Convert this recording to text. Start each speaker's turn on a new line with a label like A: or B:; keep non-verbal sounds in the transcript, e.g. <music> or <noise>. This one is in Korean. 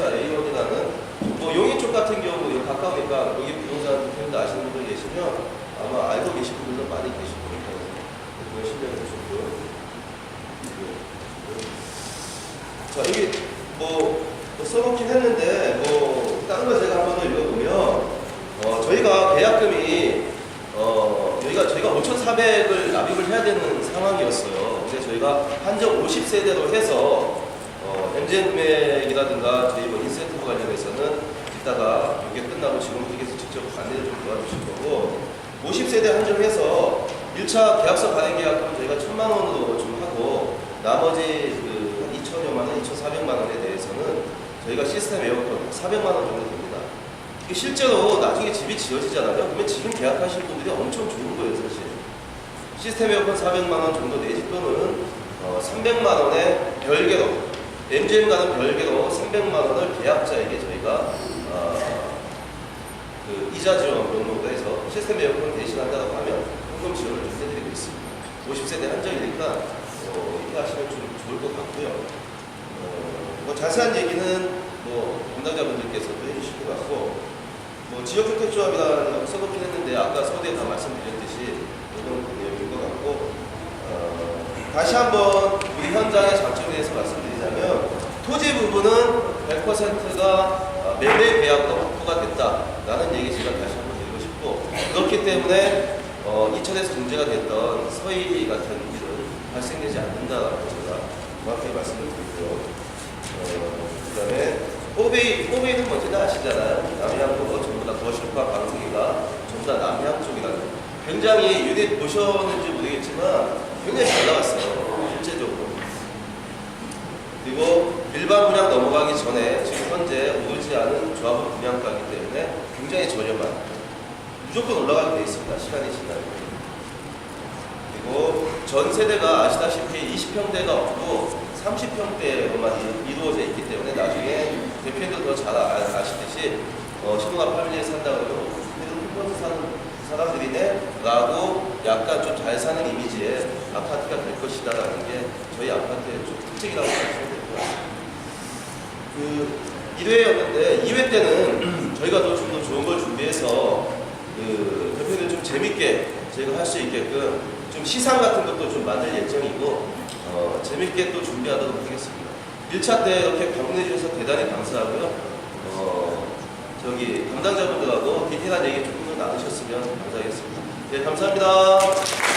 A: 회사 A원이라는 뭐 용인 쪽 같은 경우 여기 가까우니까 여기 부동산 표현도 아시는 분들 계시면 아마 알고 계신 분들도 많이 계실 거니까 그런 신뢰를 주셨고요. 자 여기 뭐, 뭐 써놓긴 했는데 뭐 다른 거 제가 한번 더 읽어보면 어, 저희가 계약금이 어, 여기가 저희가 5,400을 납입을 해야 되는 상황이었어요. 근데 저희가 한정 50세대로 해서 어, MZ 금액이라든가 저희 뭐 인센티브 관련해서는 이따가 이게 끝나고 지금 댁에서 직접 안내를 좀 도와주실 거고 50세대 한정해서 1차 계약서 발행 계약금 저희가 1천만 원으로 좀 하고 나머지 그 2천여만 원, 2,400만 원에 대해서는 저희가 시스템 에어컨 400만 원 정도 됩니다. 이게 실제로 나중에 집이 지어지잖아요. 그러면 지금 계약하실 분들이 엄청 좋은 거예요, 사실. 시스템 에어컨 400만 원 정도 내지 또는 어, 300만 원에 별개로 MGM과는 별개로 300만 원을 계약자에게 저희가 어, 그 이자 지원 명목으로 해서 시스템 에어컨 대신한다고 하면 현금 지원을 좀 해드리고 있습니다. 50세대 한정이니까 어, 이렇게 하시면 좀 좋을 것 같고요. 어, 뭐 자세한 얘기는 뭐 담당자분들께서도 해주실 것 같고 뭐 지역주택조합이라는 써놓긴 했는데 아까 서두에 다 말씀드렸듯이 그 내용인 것 같고 어, 다시 한번 우리 현장의 장점에 대해서 말씀드리자면 토지 부분은 100%가 매매 계약으로 확보가 됐다라는 얘기 제가 다시 한번 드리고 싶고 그렇기 때문에 어, 이천에서 문제가 됐던 서희 같은 일은 발생되지 않는다라고 제가 정확하게 말씀을 드리고요. 어, 그 다음에 호베이, 호베이는 뭔지 다 아시잖아요. 남해안도 전부 다 거실과 방송이가 전부 다 남해안 쪽이라는 굉장히 유닛 보셨는지 모르겠지만 굉장히 잘 나왔어요. 실제적으로. 그리고 일반 분양 넘어가기 전에 지금 현재 오르지 않은 조합원 분양가이기 때문에 굉장히 저렴한 무조건 올라가게 돼 있습니다. 시간이 지나면. 그리고 전 세대가 아시다시피 20평대가 없고 30평대로만 이루어져 있기 때문에 나중에 대표님도 더 잘 아시듯이 어, 신호가 파밀리에 산다 그러면 그래도 사는 사람들이네 라고 약간 좀 잘 사는 이미지의 아파트가 될 것이다 라는 게 저희 아파트의 좀 특징이라고 같습니다. 그 1회였는데 2회 때는 <clears throat> 저희가 더 좀 더 좋은 걸 준비해서 그 대표님 좀 재밌게 저희가 할 수 있게끔 좀 시상 같은 것도 좀 만들 예정이고 어, 재밌게 또 준비하도록 하겠습니다. 1차 때 이렇게 방문해 주셔서 대단히 감사하고요. 어, 저기 담당자분들하고 디테일한 얘기 조금 더 나누셨으면 감사하겠습니다. 네, 감사합니다.